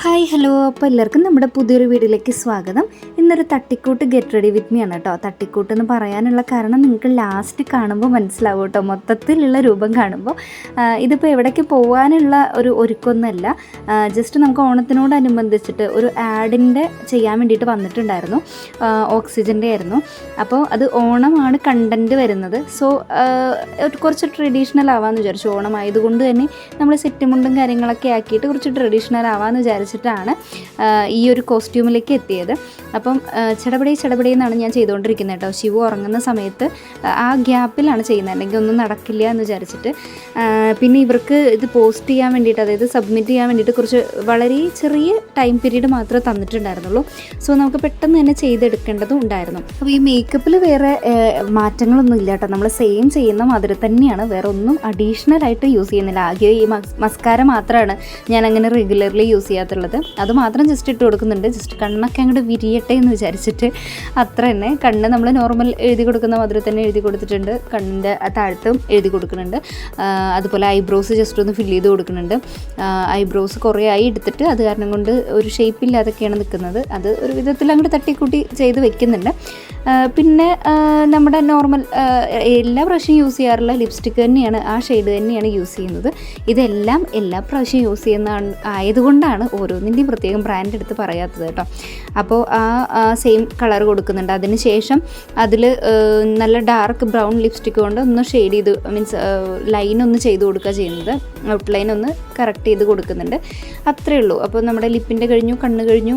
Hi hello. അപ്പോൾ എല്ലാവർക്കും നമ്മുടെ പുതിയൊരു വീഡിയോയിലേക്ക് സ്വാഗതം. ഇന്നൊരു തട്ടിക്കൂട്ട് ഗെറ്റ് റെഡി വിത്ത് മീ ആണ് കേട്ടോ. തട്ടിക്കൂട്ട് എന്ന് പറയാനുള്ള കാരണം നിങ്ങൾക്ക് ലാസ്റ്റ് കാണുമ്പോൾ മനസ്സിലാവും കേട്ടോ. മൊത്തത്തിലുള്ള രൂപം കാണുമ്പോൾ. ഇതിപ്പോൾ എവിടേക്ക് പോകാനുള്ള ഒരു ഒരുക്കൊന്നല്ല. ജസ്റ്റ് നമുക്ക് ഓണത്തിനോടനുബന്ധിച്ചിട്ട് ഒരു ആഡിന്റെ ചെയ്യാൻ വേണ്ടിയിട്ട് വന്നിട്ടുണ്ടായിരുന്നു. ഓക്സിജന്റെ ആയിരുന്നു. അപ്പോൾ അത് ഓണമാണ് കണ്ടന്റ് വരുന്നത്. സോ കുറച്ച് ട്രഡീഷണൽ ആവാമെന്ന് വിചാരിച്ചു. ഓണം ആയതുകൊണ്ട് തന്നെ നമ്മൾ സെറ്റുമുണ്ടും കാര്യങ്ങളൊക്കെ ആക്കിയിട്ട് കുറച്ച് ട്രഡീഷണൽ ആവാമെന്ന് വിചാരിച്ചിട്ടാണ് ആ, ഈ ഒരു കോസ്റ്റ്യൂമിലേക്ക് എത്തിയത്. അപ്പം ചടപടി ചടപടി എന്നാണ് ഞാൻ ചെയ്തുകൊണ്ടിരിക്കുന്നത് കേട്ടോ. ശിവു ഉറങ്ങുന്ന സമയത്ത് ആ ഗ്യാപ്പിലാണ് ചെയ്യുന്നത്. അല്ലെങ്കിൽ ഒന്നും നടക്കില്ല എന്ന് വിചാരിച്ചിട്ട്. പിന്നെ ഇവർക്ക് ഇത് പോസ്റ്റ് ചെയ്യാൻ വേണ്ടിയിട്ട് അതായത് സബ്മിറ്റ് ചെയ്യാൻ വേണ്ടിയിട്ട് കുറച്ച് വളരെ ചെറിയ ടൈം പീരീഡ് മാത്രമേ തന്നിട്ടുണ്ടായിരുന്നുള്ളൂ. സോ നമുക്ക് പെട്ടെന്ന് തന്നെ ചെയ്തെടുക്കേണ്ടതും ഉണ്ടായിരുന്നു. അപ്പോൾ ഈ മേക്കപ്പിൽ വേറെ മാറ്റങ്ങളൊന്നും ഇല്ല കേട്ടോ. നമ്മൾ സെയിം ചെയ്യുന്ന മാതിരി തന്നെയാണ്. വേറെ ഒന്നും അഡീഷണൽ ആയിട്ട് യൂസ് ചെയ്യുന്നില്ല. ആകെ ഈ മസ് മസ്കാര മാത്രമാണ് ഞാൻ അങ്ങനെ റെഗുലർലി യൂസ് ചെയ്യാത്തുള്ളത് അത് മാത്രം ജസ്റ്റ് ഇട്ട് കൊടുക്കുന്നുണ്ട്. ജസ്റ്റ് കണ്ണൊക്കെ അങ്ങോട്ട് വിരിയട്ടെ എന്ന് വിചാരിച്ചിട്ട് അത്ര തന്നെ. കണ്ണ് നമ്മൾ നോർമൽ എഴുതി കൊടുക്കുന്ന മാതിരി തന്നെ എഴുതി കൊടുത്തിട്ടുണ്ട്. കണ്ണിന്റെ താഴത്തും എഴുതി കൊടുക്കുന്നുണ്ട്. അതുപോലെ ഐബ്രോസ് ജസ്റ്റ് ഒന്ന് ഫില്ല് ചെയ്ത് കൊടുക്കുന്നുണ്ട്. ഐബ്രോസ് കുറേ ആയി എടുത്തിട്ട് അത് കാരണം കൊണ്ട് ഒരു ഷേപ്പ് ഇല്ലാതൊക്കെയാണ് നിൽക്കുന്നത് അത് ഒരു വിധത്തിൽ അങ്ങോട്ട് തട്ടിക്കൂട്ടി ചെയ്ത് വെക്കുന്നുണ്ട്. പിന്നെ നമ്മുടെ നോർമൽ എല്ലാ പ്രാവശ്യം യൂസ് ചെയ്യാറുള്ള ലിപ്സ്റ്റിക് തന്നെയാണ് ആ ഷെയ്ഡ് തന്നെയാണ് യൂസ് ചെയ്യുന്നത്. ഇതെല്ലാം എല്ലാ പ്രാവശ്യം യൂസ് ചെയ്യുന്ന ആയതുകൊണ്ടാണ് ഓരോന്നിന്റെയും പ്രത്യേകം ബ്രാൻഡ് എടുത്ത് പറയാത്തത് കേട്ടോ. അപ്പോൾ ആ സെയിം കളർ കൊടുക്കുന്നുണ്ട്. അതിന് ശേഷം അതിൽ നല്ല ഡാർക്ക് ബ്രൗൺ ലിപ്സ്റ്റിക് കൊണ്ട് ഒന്ന് ഷെയ്ഡ് ചെയ്ത് മീൻസ് ലൈൻ ഒന്ന് ചെയ്ത് കൊടുക്കുക ചെയ്യുന്നത്. ഔട്ട്ലൈൻ ഒന്ന് കറക്റ്റ് ചെയ്ത് കൊടുക്കുന്നുണ്ട്. അത്രേ ഉള്ളൂ. അപ്പോൾ നമ്മുടെ ലിപ്പിന്റെ കഴിഞ്ഞു കണ്ണ് കഴിഞ്ഞു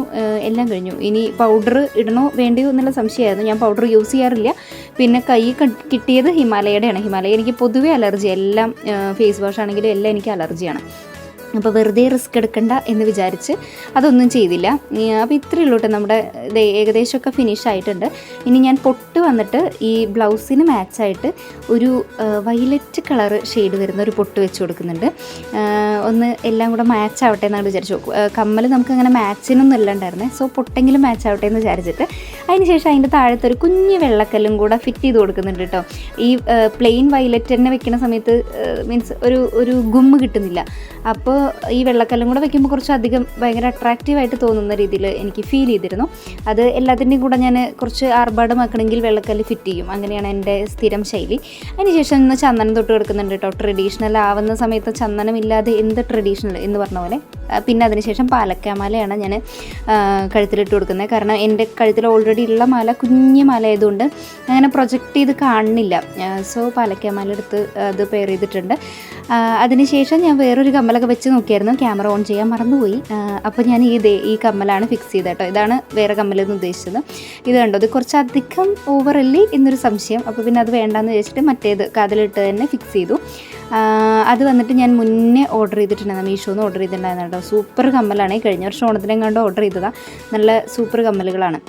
എല്ലാം കഴിഞ്ഞു. ഇനി പൗഡർ ഇടണോ വേണ്ടിയോ എന്നുള്ള സംശയമായിരുന്നു. ഞാൻ പൗഡർ യൂസ് ചെയ്യാറില്ല. പിന്നെ കൈ കിട്ടിയത് ഹിമാലയയുടെയാണ്. ഹിമാലയ എനിക്ക് പൊതുവേ അലർജി എല്ലാം ഫേസ് വാഷ് ആണെങ്കിലും എല്ലാം എനിക്ക് അലർജിയാണ്. അപ്പോൾ വെറുതെ റിസ്ക് എടുക്കണ്ട എന്ന് വിചാരിച്ച് അതൊന്നും ചെയ്തില്ല. അപ്പോൾ ഇത്രയേ ഉള്ളൂ കേട്ടോ നമ്മുടെ ഇത് ഏകദേശമൊക്കെ ഫിനിഷ് ആയിട്ടുണ്ട്. ഇനി ഞാൻ പൊട്ട് വന്നിട്ട് ഈ ബ്ലൗസിന് മാച്ചായിട്ട് ഒരു വയലറ്റ് കളർ ഷെയ്ഡ് വരുന്ന ഒരു പൊട്ട് വെച്ച് കൊടുക്കുന്നുണ്ട്. ഒന്ന് എല്ലാം കൂടെ മാച്ച് ആവട്ടെ എന്നാണ് വിചാരിച്ചു കമ്മൽ നമുക്ക് അങ്ങനെ മാച്ചിനൊന്നും ഇല്ല ഉണ്ടായിരുന്നേ. സോ പൊട്ടെങ്കിലും മാച്ച് ആവട്ടെ എന്ന് വിചാരിച്ചിട്ട് അതിന് ശേഷം അതിന്റെ താഴത്തെ ഒരു കുഞ്ഞ് വെള്ളക്കല്ലും കൂടെ ഫിറ്റ് ചെയ്ത് കൊടുക്കുന്നുണ്ട് കേട്ടോ ഈ പ്ലെയിൻ വയലറ്റ് തന്നെ വെക്കുന്ന സമയത്ത് മീൻസ് ഒരു ഒരു ഗുമ്മ് കിട്ടുന്നില്ല. അപ്പോൾ ഈ വെള്ളക്കല്ലും കൂടെ വെക്കുമ്പോൾ കുറച്ച് അധികം ഭയങ്കര അട്രാക്റ്റീവായിട്ട് തോന്നുന്ന രീതിയിൽ എനിക്ക് ഫീൽ ചെയ്തിരുന്നു. അത് എല്ലാത്തിന്റെയും കൂടെ ഞാൻ കുറച്ച് ആർഭാടമാക്കണമെങ്കിൽ വെള്ളക്കല്ല് ഫിറ്റ് ചെയ്യും. അങ്ങനെയാണ് എന്റെ സ്ഥിരം ശൈലി. അതിനുശേഷം ഇന്ന് ചന്ദനം തൊട്ട് കൊടുക്കുന്നുണ്ട് കേട്ടോ ട്രഡീഷണൽ ആവുന്ന സമയത്ത് ചന്ദനം ഇല്ലാതെ എന്ത് ട്രഡീഷണൽ എന്ന് പറഞ്ഞ പോലെ. പിന്നെ അതിനുശേഷം പാലക്കാമാലയാണ് ഞാൻ കഴുത്തിലിട്ട് കൊടുക്കുന്നത്. കാരണം എന്റെ കഴുത്തിൽ ഓൾറെഡി ഉള്ള മാല കുഞ്ഞു മാല ആയതുകൊണ്ട് അങ്ങനെ പ്രൊജക്റ്റ് ചെയ്ത് കാണുന്നില്ല. സോ പാലക്കാമാല എടുത്ത് അത് പെയർ ചെയ്തിട്ടുണ്ട്. അതിനുശേഷം ഞാൻ വേറൊരു കമ്മലൊക്കെ വെച്ച് നോക്കിയായിരുന്നു. ക്യാമറ ഓൺ ചെയ്യാൻ മറന്നുപോയി. അപ്പോൾ ഞാൻ ഈ ഈ കമ്മലാണ് ഫിക്സ് ചെയ്തത് കേട്ടോ. ഇതാണ് വേറെ കമ്മലെന്ന് ഉദ്ദേശിച്ചത്. ഇത് കണ്ടോ ഇത് കുറച്ചധികം ഓവറല്ലേ എന്നൊരു സംശയം. അപ്പോൾ പിന്നെ അത് വേണ്ടാന്ന് വെച്ചിട്ട് മറ്റേത് കാതിലിട്ട് തന്നെ ഫിക്സ് ചെയ്തു. അത് വന്നിട്ട് ഞാൻ മുന്നേ ഓർഡർ ചെയ്തിട്ടുണ്ടായിരുന്നു. മീഷോന്ന് ഓർഡർ ചെയ്തിട്ടുണ്ടായിരുന്നു കേട്ടോ. സൂപ്പർ കമ്മലാണ്. കഴിഞ്ഞ വർഷം ഓണത്തിനെങ്ങാണ്ട് ഓർഡർ ചെയ്തതാണ് നല്ല സൂപ്പർ കമ്മലുകളാണ്.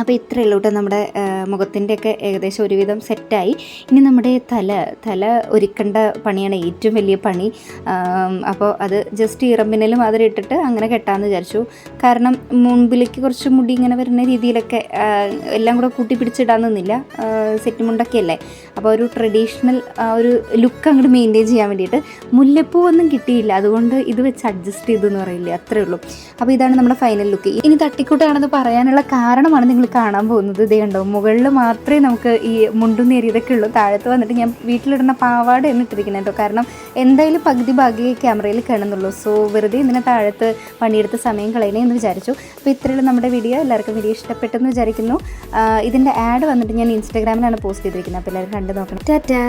അപ്പോൾ ഇത്രയേ ഉള്ളൂ കേട്ടോ നമ്മുടെ മുഖത്തിന്റെയൊക്കെ ഏകദേശം ഒരുവിധം സെറ്റായി. ഇനി നമ്മുടെ തല തല ഒരുക്കേണ്ട പണിയാണ് ഏറ്റവും വലിയ പണി. അപ്പോൾ അത് ജസ്റ്റ് ഇറമ്പിനലും അതിൽ ഇട്ടിട്ട് അങ്ങനെ കെട്ടാമെന്ന് വിചാരിച്ചു. കാരണം മുൻപിലേക്ക് കുറച്ച് മുടി ഇങ്ങനെ വരുന്ന രീതിയിലൊക്കെ എല്ലാം കൂടെ കൂട്ടി പിടിച്ചിടാൻ നിന്നില്ല. സെറ്റ് മുണ്ടൊക്കെ അല്ലേ? അപ്പോൾ ഒരു ട്രഡീഷണൽ ഒരു ലുക്ക് അങ്ങോട്ട് മെയിന്റെയിൻ ചെയ്യാൻ വേണ്ടിയിട്ട് മുല്ലപ്പൂ ഒന്നും കിട്ടിയില്ല. അതുകൊണ്ട് ഇത് വെച്ച് അഡ്ജസ്റ്റ് ചെയ്തു എന്ന് പറയില്ലേ? അത്രേ ഉള്ളൂ. അപ്പോൾ ഇതാണ് നമ്മുടെ ഫൈനൽ ലുക്ക് ഇനി തട്ടിക്കൂട്ടാണെന്ന് പറയാനുള്ള കാരണമാണ് നിങ്ങൾ കാണാൻ പോകുന്നത്. ഇതേ ഉണ്ടാവും മുകളിൽ മാത്രമേ നമുക്ക് ഈ മുണ്ടും നേരിയതൊക്കെ ഉള്ളൂ. താഴത്ത് വന്നിട്ട് ഞാൻ വീട്ടിലിടുന്ന പാവാട എന്നിട്ടിരിക്കുന്നത് കേട്ടോ. കാരണം എന്തായാലും പകുതി ഭാഗ്യ ക്യാമറയിൽ കാണുന്നുള്ളൂ. സോ വെറുതെ ഇതിനെ താഴത്ത് പണിയെടുത്ത് സമയം കളയണേ എന്ന് വിചാരിച്ചു. അപ്പോൾ ഇത്രയുള്ള നമ്മുടെ വീഡിയോ. എല്ലാവർക്കും വീഡിയോ ഇഷ്ടപ്പെട്ടെന്ന് വിചാരിക്കുന്നു. ഇതിന്റെ ആഡ് വന്നിട്ട് ഞാൻ ഇൻസ്റ്റാഗ്രാമിലാണ് പോസ്റ്റ് ചെയ്തിരിക്കുന്നത്. അപ്പോൾ എല്ലാവരും കണ്ടു നോക്കണം. ടാറ്റാ!